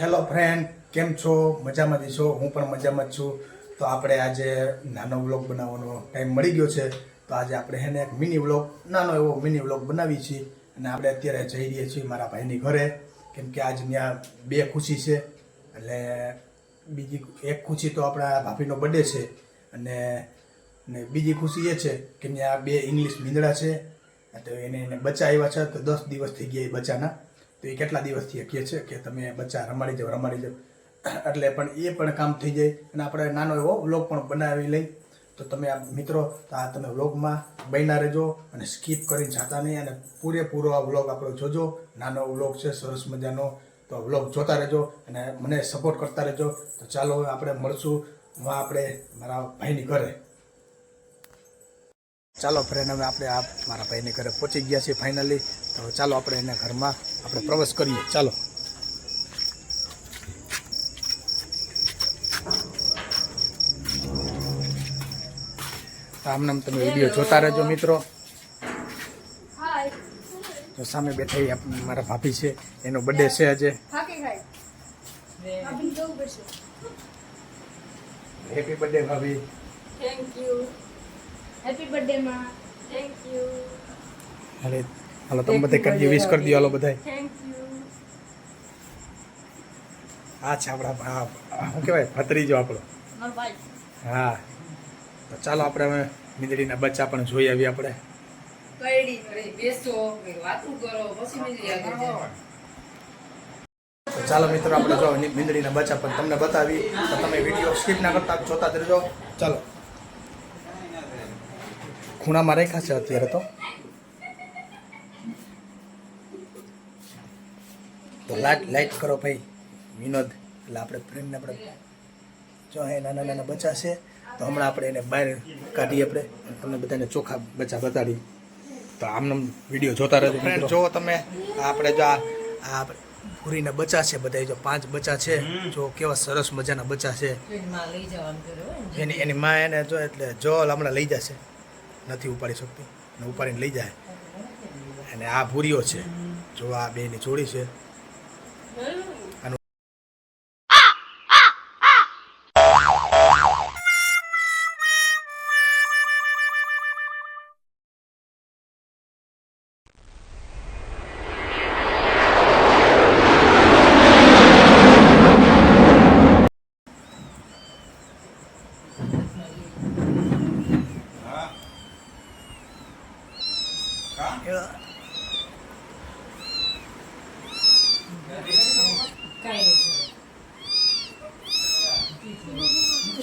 Hello friend કેમ છો? મજામાં છો? હું પણ મજામાં છું. તો આપણે આજે નાનો વ્લોગ બનાવવાનો ટાઈમ મળી ગયો છે. તો આજે આપણે એને એક મિની વ્લોગ, નાનો એવો મિની વ્લોગ બનાવી છીએ. અને આપણે અત્યારે જઈ રહીએ છીએ મારા ભાઈની ઘરે. કેમ કે આજ ત્યાં બે ખુશી છે. એટલે બીજી એક ખુશી તો આપણા ભાભીનો બર્થડે છે. અને ને બીજી ખુશી એ છે કે ત્યાં બે ઇંગ્લિશ મીંદડા છે. તો એને એને બચ્ચા આવ્યા છે. તો દસ દિવસ થઈ ગયા એ બચ્ચાના તો એ કેટલા દિવસથી કહે છે કે તમે બચ્ચા રમાડી જાઓ રમાડી જાઓ. એટલે પણ એ પણ કામ થઈ જાય અને આપણે નાનો એવો વ્લોગ પણ બનાવી લઈ. તો તમે આ મિત્રો આ તમે વ્લોગમાં બન્યા રહેજો અને સ્કીપ કરીને જાતા નહીં અને પૂરેપૂરો આ વ્લોગ આપણો જોજો. નાનો વ્લોગ છે, સરસ મજાનો. તો વ્લોગ જોતા રહેજો અને મને સપોર્ટ કરતા રહેજો. તો ચાલો આપણે મળશું. હું આપણે મારા ભાઈની ઘરે. ચાલો ફ્રેન્ડ હવે આપણે આ મારા ભાઈને ઘરે પહોંચી ગયા છીએ ફાઇનલી તો ચાલો આપણે એના ઘરમાં આપણે પ્રવેશ કરીએ. ચાલો. આમ તમે વીડિયો જોતા રહેજો મિત્રો. તો સામે બેઠા મારા ભાભી છે. એનો બર્થડે છે આજે. હેપી બર્થડે ભાભી થેન્ક યુ હેપી બર્થડે માં થેન્ક યુ અરે હાલો તમે બધે કરજો વિશ કરી દો હાલો બધાય. થેન્ક યુ આ છે આપણા શું કહેવાય? ભત્રીજો આપણો. હા. તો ચાલો આપણે હવે મીંદડીના બચ્ચા પણ જોઈ આવીએ આપણે. કઈડી કરે બેસો વાતું કરો પછી મીંદડી આગળ જાય. તો ચાલો મિત્રો આપણે જો મીંદડીના બચ્ચા પણ તમને બતાવી તો તમે વીડિયો સ્કીપ ના કરતા જોતા જ રહેજો. ચાલો. ખૂણામાં રાખ્યા છે અત્યારે તો. તો લાઈટ લાઈટ કરો ભાઈ વિનોદ. એટલે આપણે ફ્રેન્ડને આપણે જો એ નાના નાના બચ્ચા છે તો હમણાં આપણે એને બહાર કાઢીએ આપણે તમને બધાને ચોખા બચ્ચા બતાડી તો આમને વીડિયો જોતા રહેજો ફ્રેન્ડ જો તમે આપણે જો આ આ ભૂરીના બચ્ચા છે બધા જો પાંચ બચ્ચા છે જો કેવા સરસ મજાના બચ્ચા છે. એની એની માં એને જો એટલે જો હમણાં લઈ જશે. નથી ઉપાડી શકતી. ને ઉપાડીને લઈ જાય. અને આ ભૂરીઓ છે. જો આ બેની જોડી છે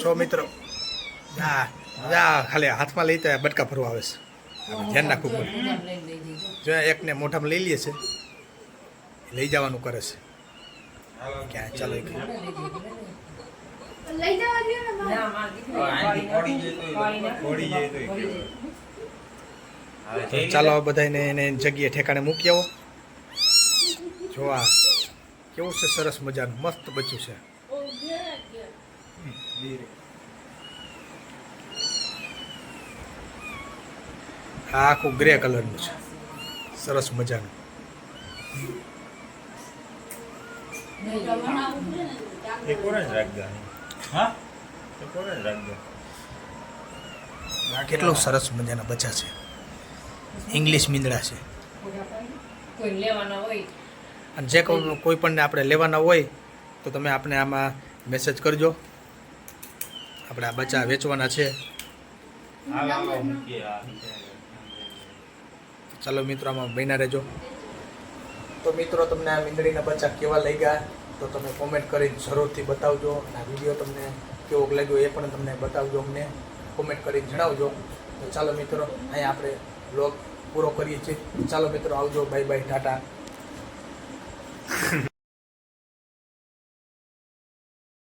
છો મિત્રો? હા હા ખાલી હાથમાં લઈ તો બટકા ફરવા આવે છે. ધ્યાન રાખવું પડે. જો એકને મોઢામાં લઈ લે છે લઈ જવાનું કરે છે. ક્યાં ચાલો એક લઈ જવા ચાલો બધાને એને જગ્યાએ ઠેકાણે મૂકી આવો. જો આ કેવું છે સરસ મજાનું મસ્ત બચ્યું છે. આ આખું ગ્રે કલરનું છે. સરસ મજાનું. એક ઓરેન્જ રાખજો હા? એક ઓરેન્જ રાખજો. કેટલું સરસ મજાના બચ્ચા છે. ઇંગ્લિશ મીંદડા છે. અને જે કોઈ પણ આપણે લેવાના હોય તો તમે આપણે આમાં મેસેજ કરજો. આપણે આ બચ્ચા વેચવાના છે. ચાલો મિત્રો આમાં બન્યા રહેજો. તો મિત્રો તમને આ મીંદડીના બચ્ચા કેવા લઈ ગયા તો તમે કોમેન્ટ કરી જરૂરથી બતાવજો. અને આ વીડિયો તમને કેવો લાગ્યો એ પણ તમને બતાવજો અમને. કોમેન્ટ કરી જણાવજો. તો ચાલો મિત્રો અહીંયા આપણે બ્લોગ પૂરો કરીએ છીએ. ચાલો મિત્રો આવજો. Bye bye Tata.